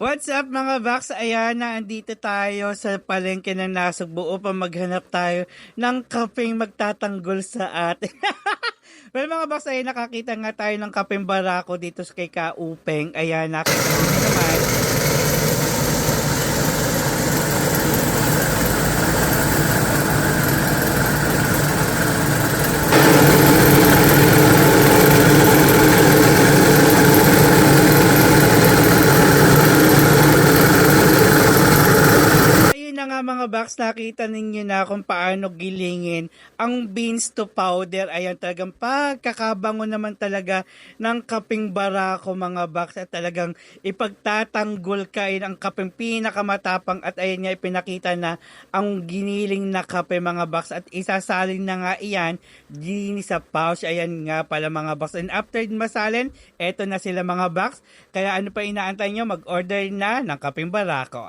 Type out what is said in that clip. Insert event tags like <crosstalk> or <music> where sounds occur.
What's up mga Vax? Ayan na, andito tayo sa palengke ng Nasugbo upang maghanap tayo ng kapeng magtatanggol sa atin. <laughs> well mga Vax, ayan nakakita nga tayo ng kapeng barako dito sa kay Kaupeng. Ayan, nakita naman. Na nga mga box, nakita ninyo na kung paano gilingin ang beans to powder. Ayan talagang pagkakabango naman talaga ng kaping barako mga box at talagang ipagtatanggol kain ang kaping pinakamatapang at ayan nga ipinakita na ang giniling na kape mga box at isasalin na nga iyan din sa pouch. Ayan nga pala mga box. And after masalin, eto na sila mga box. Kaya ano pa inaantay nyo, mag-order na ng kaping barako.